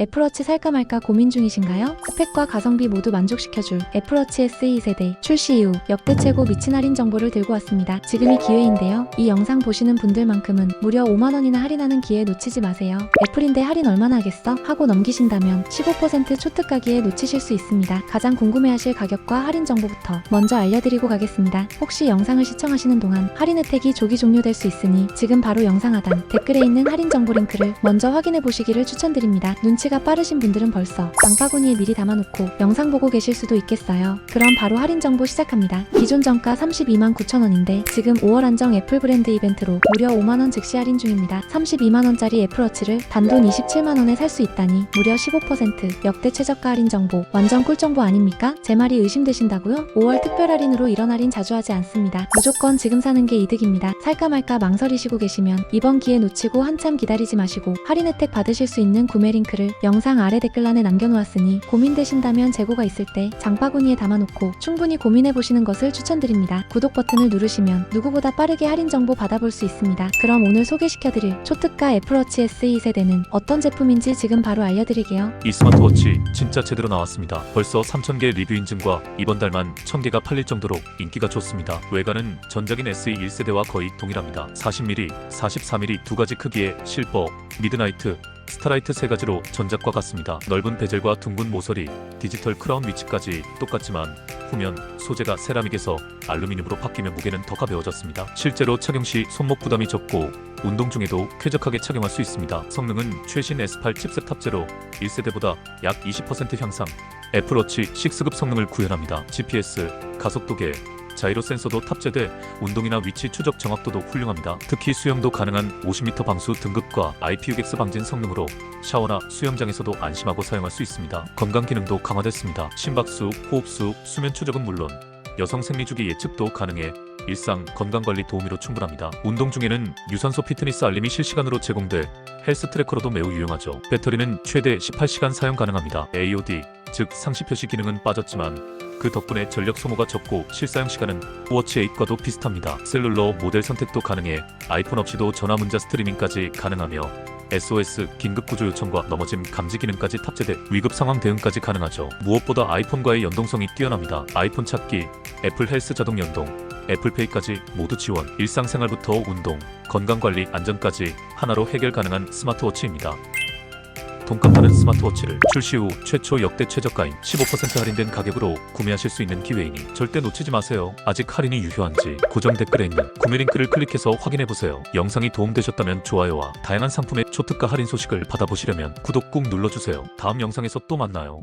애플워치 살까 말까 고민 중이신가요? 스펙과 가성비 모두 만족시켜줄 애플워치 SE 세대 출시 이후 역대 최고 미친 할인 정보를 들고 왔습니다. 지금이 기회인데요. 이 영상 보시는 분들만큼은 무려 5만원이나 할인하는 기회 놓치지 마세요. 애플인데 할인 얼마나 하겠어? 하고 넘기신다면 15% 초특가기에 놓치실 수 있습니다. 가장 궁금해하실 가격과 할인 정보부터 먼저 알려드리고 가겠습니다. 혹시 영상을 시청하시는 동안 할인 혜택이 조기 종료될 수 있으니 지금 바로 영상 하단 댓글에 있는 할인 정보 링크를 먼저 확인해 보시기를 추천드립니다. 눈치 가 빠르신 분들은 벌써 장바구니에 미리 담아놓고 영상 보고 계실 수도 있겠어요. 그럼 바로 할인 정보 시작합니다. 기존 정가 32만 9천 원인데 지금 5월 한정 애플 브랜드 이벤트로 무려 5만 원 즉시 할인 중입니다. 32만 원짜리 애플워치를 단돈 27만 원에 살 수 있다니 무려 15% 역대 최저가 할인 정보 완전 꿀 정보 아닙니까? 제 말이 의심되신다고요? 5월 특별 할인으로 이런 할인 자주 하지 않습니다. 무조건 지금 사는 게 이득입니다. 살까 말까 망설이시고 계시면 이번 기회 놓치고 한참 기다리지 마시고 할인 혜택 받으실 수 있는 구매 링크를 영상 아래 댓글란에 남겨놓았으니 고민되신다면 재고가 있을 때 장바구니에 담아놓고 충분히 고민해 보시는 것을 추천드립니다. 구독 버튼을 누르시면 누구보다 빠르게 할인 정보 받아볼 수 있습니다. 그럼 오늘 소개시켜드릴 초특가 애플워치 SE 세대는 어떤 제품인지 지금 바로 알려드릴게요. 이 스마트워치 진짜 제대로 나왔습니다. 벌써 3,000개 리뷰 인증과 이번 달만 1,000개가 팔릴 정도로 인기가 좋습니다. 외관은 전작인 SE 1세대와 거의 동일합니다. 40mm, 44mm 두 가지 크기의 실버, 미드나이트, 스타라이트 세 가지로 전작과 같습니다. 넓은 베젤과 둥근 모서리, 디지털 크라운 위치까지 똑같지만 후면 소재가 세라믹에서 알루미늄으로 바뀌며 무게는 더 가벼워졌습니다. 실제로 착용 시 손목 부담이 적고 운동 중에도 쾌적하게 착용할 수 있습니다. 성능은 최신 S8 칩셋 탑재로 1세대보다 약 20% 향상, 애플워치 6급 성능을 구현합니다. GPS, 가속도계, 자이로 센서도 탑재돼 운동이나 위치 추적 정확도도 훌륭합니다. 특히 수영도 가능한 50m 방수 등급과 IPUX 방진 성능으로 샤워나 수영장에서도 안심하고 사용할 수 있습니다. 건강 기능도 강화됐습니다. 심박수, 호흡수, 수면 추적은 물론 여성 생리주기 예측도 가능해 일상 건강관리 도우미로 충분합니다. 운동 중에는 유산소 피트니스 알림이 실시간으로 제공돼 헬스 트래커로도 매우 유용하죠. 배터리는 최대 18시간 사용 가능합니다. AOD, 즉 상시 표시 기능은 빠졌지만 그 덕분에 전력 소모가 적고 실사용 시간은 워치 8과도 비슷합니다. 셀룰러 모델 선택도 가능해 아이폰 없이도 전화 문자 스트리밍까지 가능하며 SOS 긴급 구조 요청과 넘어짐 감지 기능까지 탑재돼 위급 상황 대응까지 가능하죠. 무엇보다 아이폰과의 연동성이 뛰어납니다. 아이폰 찾기, 애플 헬스 자동 연동, 애플페이까지 모두 지원. 일상생활부터 운동, 건강관리, 안전까지 하나로 해결 가능한 스마트워치입니다. 돈값 하는 스마트워치를 출시 후 최초 역대 최저가인 15% 할인된 가격으로 구매하실 수 있는 기회이니 절대 놓치지 마세요. 아직 할인이 유효한지 고정 댓글에 있는 구매 링크를 클릭해서 확인해 보세요. 영상이 도움되셨다면 좋아요와 다양한 상품의 초특가 할인 소식을 받아보시려면 구독 꾹 눌러주세요. 다음 영상에서 또 만나요.